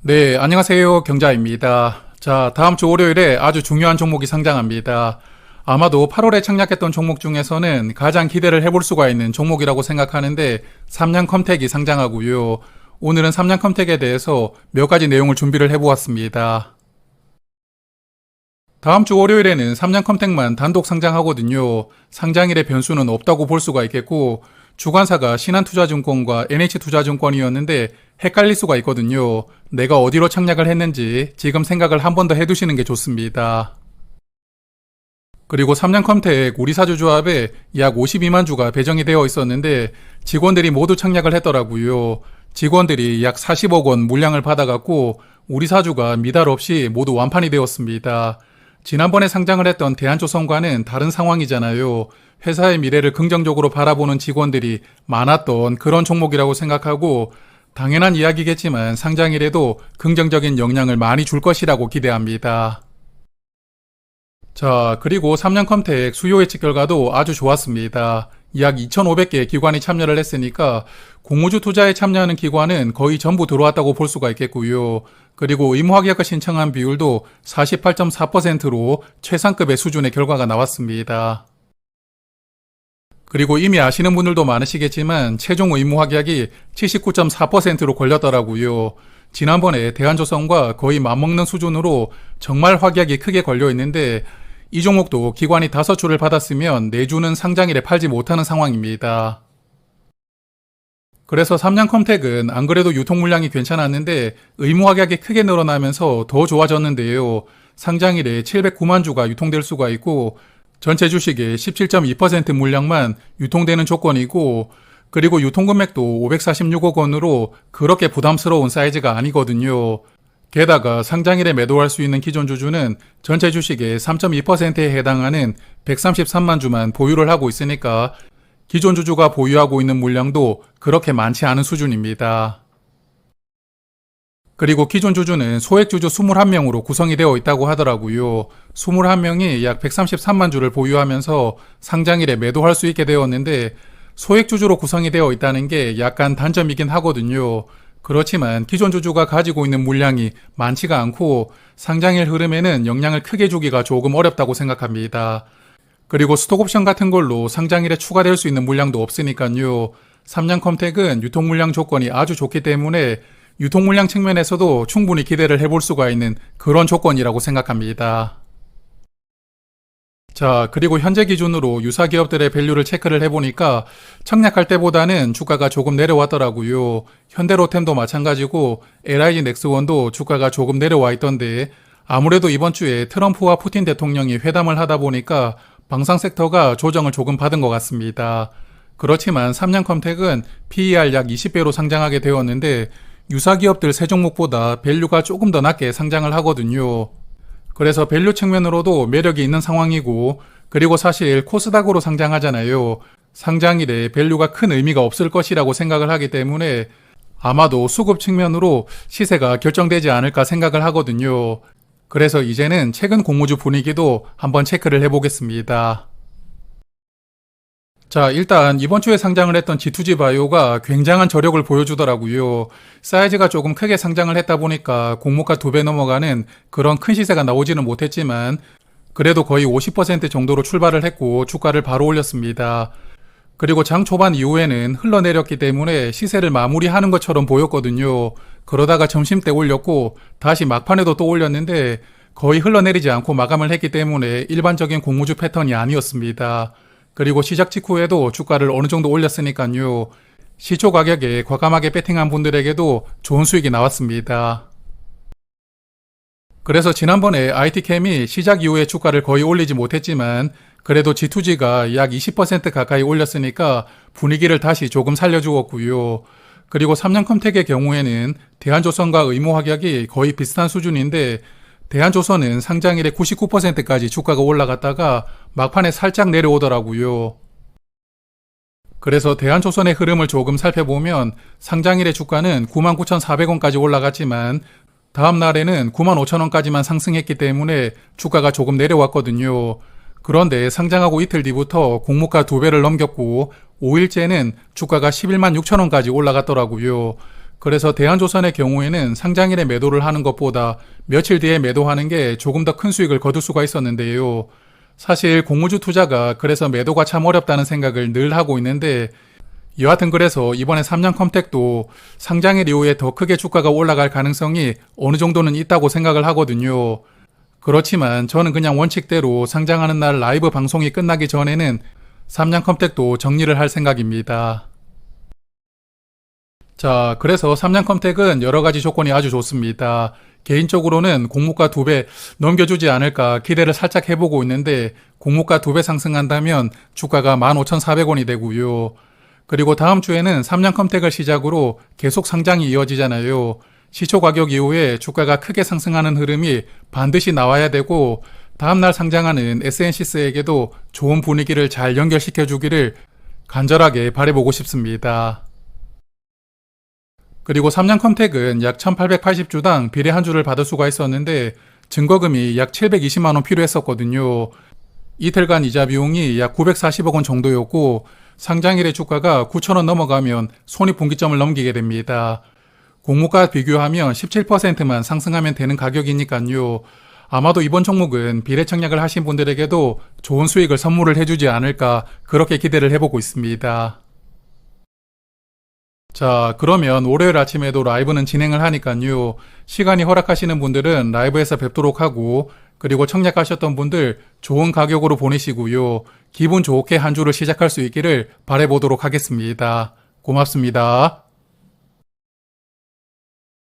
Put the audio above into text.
네, 안녕하세요. 경자입니다. 자, 다음 주 월요일에 아주 중요한 종목이 상장합니다. 아마도 8월에 창략했던 종목 중에서는 가장 기대를 해볼 수가 있는 종목이라고 생각하는데 삼양 컴텍이 상장하고요. 오늘은 삼양 컴텍에 대해서 몇 가지 내용을 준비를 해보았습니다. 다음 주 월요일에는 삼양 컴텍만 단독 상장하거든요. 상장일의 변수는 없다고 볼 수가 있겠고 주관사가 신한투자증권과 NH투자증권이었는데 헷갈릴 수가 있거든요. 내가 어디로 창략을 했는지 지금 생각을 한 번 더 해두시는 게 좋습니다. 그리고 삼양컴텍 우리 사주조합에 약 52만 주가 배정이 되어 있었는데 직원들이 모두 창략을 했더라고요. 직원들이 약 40억 원 물량을 받아갖고 우리 사주가 미달 없이 모두 완판이 되었습니다. 지난번에 상장을 했던 대한조선과는 다른 상황이잖아요. 회사의 미래를 긍정적으로 바라보는 직원들이 많았던 그런 종목이라고 생각하고 당연한 이야기겠지만 상장일에도 긍정적인 영향을 많이 줄 것이라고 기대합니다. 자, 그리고 3년 컴텍 수요 예측 결과도 아주 좋았습니다. 약 2,500개 기관이 참여를 했으니까 공모주 투자에 참여하는 기관은 거의 전부 들어왔다고 볼 수가 있겠고요. 그리고 의무화계약을 신청한 비율도 48.4%로 최상급의 수준의 결과가 나왔습니다. 그리고 이미 아시는 분들도 많으시겠지만 최종 의무 확약이 79.4%로 걸렸더라고요. 지난번에 대한조선과 거의 맞먹는 수준으로 정말 확약이 크게 걸려 있는데 이 종목도 기관이 다섯 주를 받았으면 네 주는 상장일에 팔지 못하는 상황입니다. 그래서 삼양컴텍은 안 그래도 유통 물량이 괜찮았는데 의무 확약이 크게 늘어나면서 더 좋아졌는데요. 상장일에 709만 주가 유통될 수가 있고 전체 주식의 17.2% 물량만 유통되는 조건이고 그리고 유통금액도 546억 원으로 그렇게 부담스러운 사이즈가 아니거든요. 게다가 상장일에 매도할 수 있는 기존 주주는 전체 주식의 3.2%에 해당하는 133만 주만 보유를 하고 있으니까 기존 주주가 보유하고 있는 물량도 그렇게 많지 않은 수준입니다. 그리고 기존 주주는 소액 주주 21명으로 구성이 되어 있다고 하더라고요. 21명이 약 133만 주를 보유하면서 상장일에 매도할 수 있게 되었는데 소액 주주로 구성이 되어 있다는 게 약간 단점이긴 하거든요. 그렇지만 기존 주주가 가지고 있는 물량이 많지가 않고 상장일 흐름에는 영향을 크게 주기가 조금 어렵다고 생각합니다. 그리고 스톡옵션 같은 걸로 상장일에 추가될 수 있는 물량도 없으니까요. 삼양컴텍은 유통 물량 조건이 아주 좋기 때문에 유통 물량 측면에서도 충분히 기대를 해볼 수가 있는 그런 조건이라고 생각합니다. 자, 그리고 현재 기준으로 유사 기업들의 밸류를 체크를 해보니까 청약할 때보다는 주가가 조금 내려왔더라고요. 현대로템도 마찬가지고 LIG 넥스원도 주가가 조금 내려와 있던데 아무래도 이번 주에 트럼프와 푸틴 대통령이 회담을 하다 보니까 방산 섹터가 조정을 조금 받은 것 같습니다. 그렇지만 삼양컴텍은 PER 약 20배로 상장하게 되었는데 유사 기업들 세 종목보다 밸류가 조금 더 낮게 상장을 하거든요. 그래서 밸류 측면으로도 매력이 있는 상황이고 그리고 사실 코스닥으로 상장하잖아요. 상장일에 밸류가 큰 의미가 없을 것이라고 생각을 하기 때문에 아마도 수급 측면으로 시세가 결정되지 않을까 생각을 하거든요. 그래서 이제는 최근 공모주 분위기도 한번 체크를 해보겠습니다. 자, 일단 이번 주에 상장을 했던 G2G 바이오가 굉장한 저력을 보여주더라고요. 사이즈가 조금 크게 상장을 했다 보니까 공모가 두 배 넘어가는 그런 큰 시세가 나오지는 못했지만 그래도 거의 50% 정도로 출발을 했고 주가를 바로 올렸습니다. 그리고 장 초반 이후에는 흘러내렸기 때문에 시세를 마무리하는 것처럼 보였거든요. 그러다가 점심 때 올렸고 다시 막판에도 또 올렸는데 거의 흘러내리지 않고 마감을 했기 때문에 일반적인 공모주 패턴이 아니었습니다. 그리고 시작 직후에도 주가를 어느 정도 올렸으니까요. 시초 가격에 과감하게 배팅한 분들에게도 좋은 수익이 나왔습니다. 그래서 지난번에 IT캠이 시작 이후에 주가를 거의 올리지 못했지만 그래도 G2G가 약 20% 가까이 올렸으니까 분위기를 다시 조금 살려주었고요. 그리고 3년 컴텍의 경우에는 대한조선과 의무 확약이 거의 비슷한 수준인데 대한조선은 상장일에 99%까지 주가가 올라갔다가 막판에 살짝 내려오더라고요. 그래서 대한조선의 흐름을 조금 살펴보면 상장일의 주가는 99,400원까지 올라갔지만 다음 날에는 95,000원까지만 상승했기 때문에 주가가 조금 내려왔거든요. 그런데 상장하고 이틀 뒤부터 공모가 두 배를 넘겼고 5일째는 주가가 11만 6천원까지 올라갔더라고요. 그래서 대한조선의 경우에는 상장일에 매도를 하는 것보다 며칠 뒤에 매도하는 게 조금 더 큰 수익을 거둘 수가 있었는데요. 사실 공무주 투자가 그래서 매도가 참 어렵다는 생각을 늘 하고 있는데 여하튼 그래서 이번에 3년 컴택도 상장일 이후에 더 크게 주가가 올라갈 가능성이 어느 정도는 있다고 생각을 하거든요. 그렇지만 저는 그냥 원칙대로 상장하는 날 라이브 방송이 끝나기 전에는 3년 컴택도 정리를 할 생각입니다. 자, 그래서 3년 컴택은 여러 가지 조건이 아주 좋습니다. 개인적으로는 공모가 두 배 넘겨주지 않을까 기대를 살짝 해보고 있는데 공모가 두 배 상승한다면 주가가 15,400원이 되고요. 그리고 다음 주에는 3년 컴택을 시작으로 계속 상장이 이어지잖아요. 시초 가격 이후에 주가가 크게 상승하는 흐름이 반드시 나와야 되고 다음날 상장하는 SNC스에게도 좋은 분위기를 잘 연결시켜 주기를 간절하게 바라보고 싶습니다. 그리고 3년 컴택은 약 1880주당 비례 한 주를 받을 수가 있었는데 증거금이 약 720만원 필요했었거든요. 이틀간 이자 비용이 약 940억 원 정도였고 상장일의 주가가 9천원 넘어가면 손익분기점을 넘기게 됩니다. 공모가 비교하면 17%만 상승하면 되는 가격이니까요. 아마도 이번 종목은 비례 청약을 하신 분들에게도 좋은 수익을 선물을 해주지 않을까 그렇게 기대를 해보고 있습니다. 자, 그러면 월요일 아침에도 라이브는 진행을 하니까요. 시간이 허락하시는 분들은 라이브에서 뵙도록 하고, 그리고 청약하셨던 분들 좋은 가격으로 보내시고요. 기분 좋게 한 주를 시작할 수 있기를 바라보도록 하겠습니다. 고맙습니다.